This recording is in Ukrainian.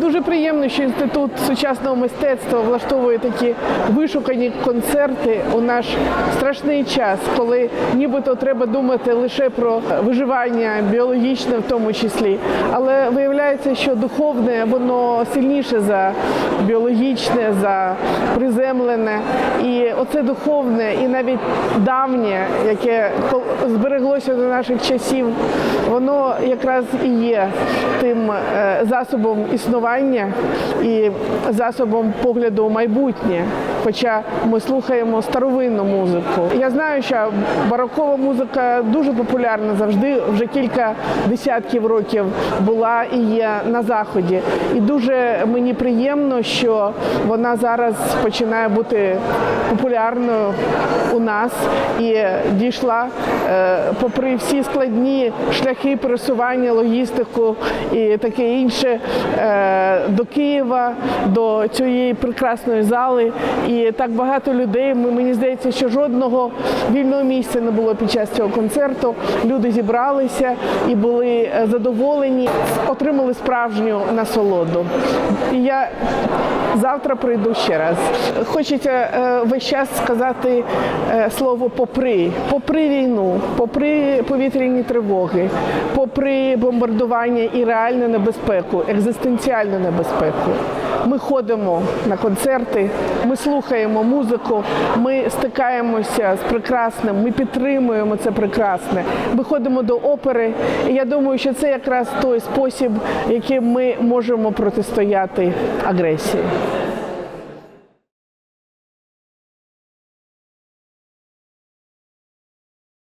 Дуже приємно, що інститут сучасного мистецтва влаштовує такі вишукані концерти у наш страшний час, коли нібито треба думати лише про виживання біологічне, в тому числі. Але виявляється, що духовне воно сильніше за біологічне, за приземлене. І оце духовне, і навіть давнє, яке збереглося до наших часів, воно якраз і є тим е, засобом існування і засобом погляду у майбутнє. Хоча ми слухаємо старовинну музику. Я знаю, що барокова музика дуже популярна завжди, вже кілька десятків років була і є на заході. І дуже мені приємно, що вона зараз починає бути популярною у нас і дійшла, е, попри всі складні шляхи пересування, логістику і таке інше, е, до Києва, до цієї прекрасної зали. І так багато людей. Ми- Мені здається, що жодного вільного місця не було під час цього концерту. Люди зібралися і були е, задоволені, отримали справжню насолоду. І я завтра прийду ще раз. Хочеться е, весь час сказати е, слово попри, попри війну, попри повітряні тривоги, попри бомбардування і реальну небезпеку, екзистенціальну небезпеку. Ми ходимо на концерти, ми слухаємо музику, ми стикаємося з прекрасним, ми підтримуємо це прекрасне. Ми ходимо до опери. І я думаю, що це якраз той спосіб, яким ми можемо протистояти агресії.